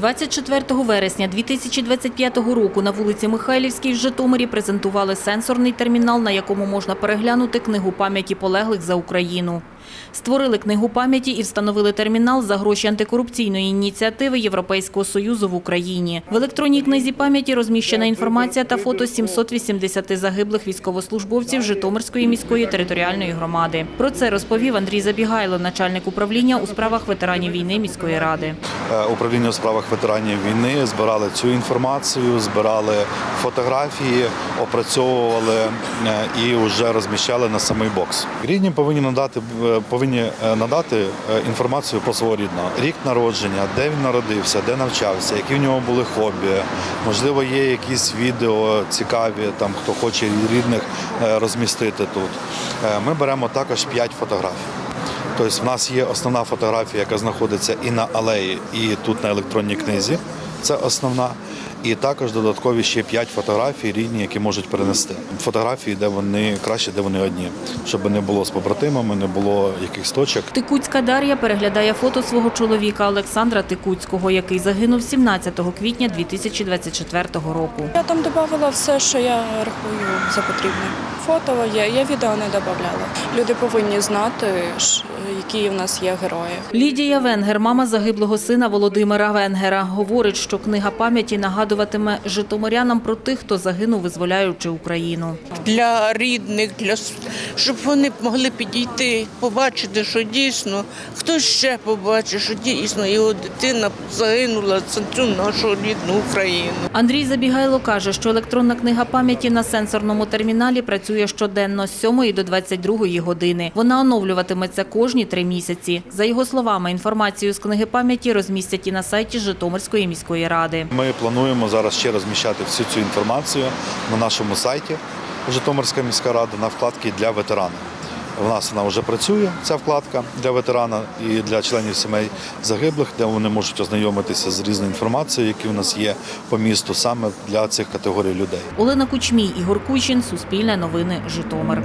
24 вересня 2025 року на вулиці Михайлівській в Житомирі презентували сенсорний термінал, на якому можна переглянути книгу пам'яті полеглих за Україну. Створили книгу пам'яті і встановили термінал за гроші антикорупційної ініціативи Європейського Союзу в Україні. В електронній книзі пам'яті розміщена інформація та фото 780 загиблих військовослужбовців Житомирської міської територіальної громади. Про це розповів Андрій Забігайло, начальник управління у справах ветеранів війни міської ради. Е, Управління у справах ветеранів війни збирали цю інформацію, збирали фотографії, опрацьовували е, і вже розміщали на самий бокс. Рідні повинні надати е, повинні е, надати е, інформацію про свого рідного. Рік народження, де він народився, де навчався, які в нього були хобі. Можливо, є якісь відео цікаві, там хто хоче рідних е, розмістити тут. Ми беремо також 5 фотографій. Тобто в нас є основна фотографія, яка знаходиться і на алеї, і тут на електронній книзі. Це основна. І також додаткові ще п'ять фотографій рідні, які можуть перенести. Фотографії, де вони краще, де вони одні, щоб не було з побратимами, не було якихось точок. Тикуцька Дар'я переглядає фото свого чоловіка Олександра Тикуцького, який загинув 17 квітня 2024 року. Я там додавала все, що я рахую за потрібне. Фото є, я відео не додавала. Люди повинні знати, які в нас є герої. Лідія Венгер, мама загиблого сина Володимира Венгера, говорить, що книга пам'яті нагадуватиме житомирянам про тих, хто загинув, визволяючи Україну. для рідних, для щоб вони могли підійти, побачити, що дійсно хтось ще побачить, що дійсно його дитина загинула за цю нашу рідну Україну. Андрій Забігайло каже, що електронна книга пам'яті на сенсорному терміналі працює щоденно з 7 до 22 години. Вона оновлюватиметься кожні три місяці. За його словами, інформацію з книги пам'яті розмістять і на сайті Житомирської міської ради. Ми плануємо зараз ще розміщати всю цю інформацію на нашому сайті Житомирська міська рада на вкладки для ветерана. У нас вона вже працює, ця вкладка для ветерана і для членів сімей загиблих, де вони можуть ознайомитися з різною інформацією, які у нас є по місту, саме для цих категорій людей. Олена Кучмій, Ігор Кучин, Суспільне новини, Житомир.